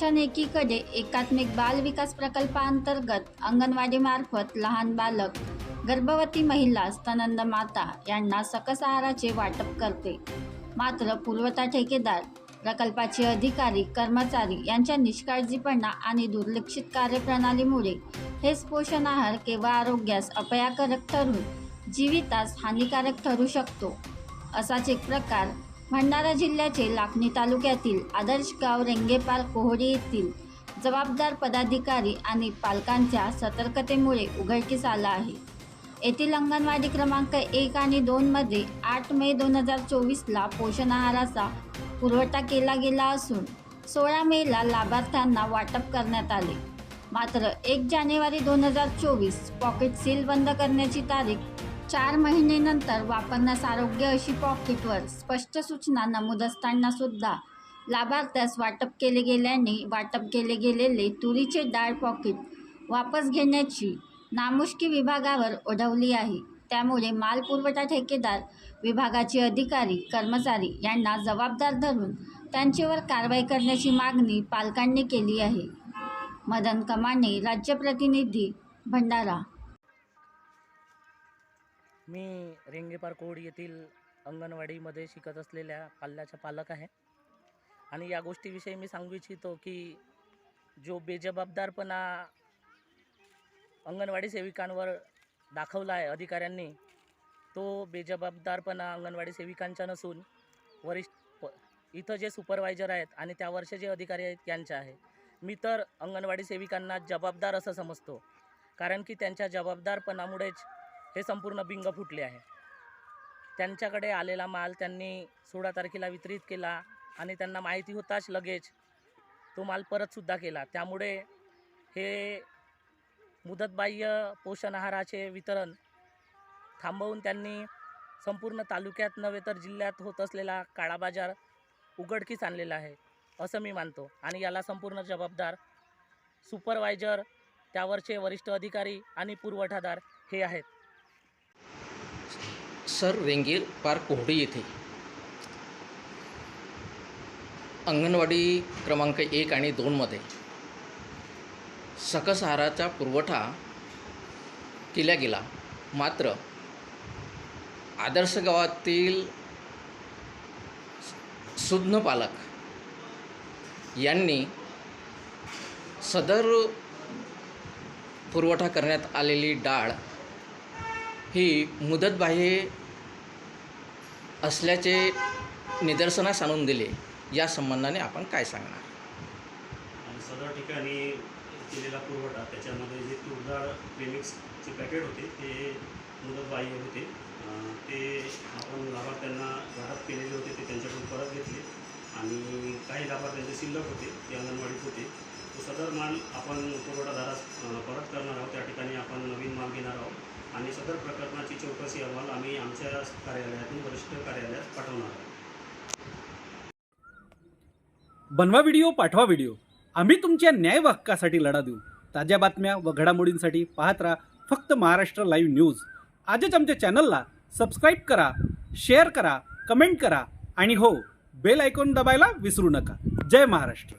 शासन एकीकडे एकात्मिक बाल विकास प्रकल्पांतर्गत अंगणवाडीमार्फत लहान बालक गर्भवती महिला स्तनंद माता यांना सकस आहाराचे वाटप करते. मात्र पुरवठा ठेकेदार प्रकल्पाचे अधिकारी कर्मचारी यांच्या निष्काळजीपणा आणि दुर्लक्षित कार्यप्रणालीमुळे हेच पोषण आहार केव्हा आरोग्यास अपयाकारक ठरून जीवितास हानिकारक ठरू शकतो. असाच एक प्रकार भंडारा जिल्ह्याचे लाखनी तालुक्यातील आदर्श गाव रेंगेपाल कोहडी येथील जबाबदार पदाधिकारी आणि पालकांच्या सतर्कतेमुळे उघडकीस आला आहे. येथील अंगणवाडी क्रमांक एक आणि दोनमध्ये आठ मे दोन हजार चोवीसला पोषण आहाराचा पुरवठा केला गेला असून सोळा मेला लाभार्थ्यांना वाटप करण्यात आले. मात्र एक जानेवारी दोन हजार चोवीस पॉकेट सील बंद करण्याची तारीख चार महिनेनंतर वापरण्यास आरोग्य अशी पॉकेटवर स्पष्ट सूचना नमूद असताना सुद्धा लाभार्थ्यास वाटप केले गेल्याने वाटप केले गेलेले तुरीचे डाळ पॉकेट वापस घेण्याची नामुष्की विभागावर ओढवली आहे. त्यामुळे माल पुरवठा ठेकेदार विभागाचे अधिकारी कर्मचारी यांना जबाबदार धरून त्यांच्यावर कारवाई करण्याची मागणी पालकांनी केली आहे. मदन कमाने राज्य प्रतिनिधी भंडारा मी रेंगेपार कोड येथील अंगणवाडीमध्ये शिकत असलेल्या पाल्याचा पालक आहे. आणि या गोष्टीविषयी मी सांगू इच्छितो की जो बेजबाबदारपणा अंगणवाडी सेविकांवर दाखवला आहे अधिकाऱ्यांनी तो बेजबाबदारपणा अंगणवाडी सेविकांचा नसून वरिष्ठ प इथं जे सुपरवायझर आहेत आणि त्यावरचे जे अधिकारी आहेत त्यांच्या आहे. मी तर अंगणवाडी सेविकांना जबाबदार असं समजतो. कारण की त्यांच्या जबाबदारपणामुळेच हे संपूर्ण बिंग फुटले आहे. त्यांच्याकडे आलेला माल त्यांनी सोळा तारखेला वितरित केला आणि त्यांना माहिती होताच लगेच तो माल परतसुद्धा केला. त्यामुळे हे मुदतबाह्य पोषण आहाराचे वितरण थांबवून त्यांनी संपूर्ण तालुक्यात नव्हे तर जिल्ह्यात होत असलेला काळा बाजार उघडकीस आणलेला आहे असं मी मानतो. आणि याला संपूर्ण जबाबदार सुपरवायझर त्यावरचे वरिष्ठ अधिकारी आणि पुरवठादार हे आहेत. सर रेंगेल पार्क कोहडी येथे. अंगणवाडी क्रमांक एक आणि दोनमध्ये सकस आहाराचा पुरवठा केला गेला. मात्र आदर्श गावातील सुज्ञ पालक यांनी सदर पुरवठा करण्यात आलेली डाळ ही मुदतबाह्य असल्याचे निदर्शनास आणून दिले या संबंधाने आपण काय सांगणार? आणि सदर ठिकाणी केलेला पुरवठा त्याच्यामध्ये जे तुरडाळ क्लिनिक्सचे पॅकेट होते ते मुदतबाह्य होते. ते आपण लाभार्थ्यांना वाटप केलेले होते ते त्यांच्याकडून परत घेतले. आणि काही लाभार्थ्यांचे शिल्लक होते ते अंगणवाडीत होते. तो सदर माल आपण पुरवठादारास परत करणार आहोत. त्या ठिकाणी आपण नवीन माल घेणार आहोत. आणि सदर प्रकरणाची चौकशी अहवाल आम्ही आमच्या कार्यालयातून वरिष्ठ कार्यालयात पाठवणार आहोत. बनवा व्हिडिओ पाठवा व्हिडिओ. आम्ही तुमच्या न्याय हक्कासाठी लढा देऊ. ताज्या बातम्या व घडामोडींसाठी पाहत राहा फक्त महाराष्ट्र लाईव्ह न्यूज. आजच आमच्या चॅनलला सबस्क्राईब करा शेअर करा कमेंट करा आणि हो बेल आयकॉन दबायला विसरू नका. जय महाराष्ट्र.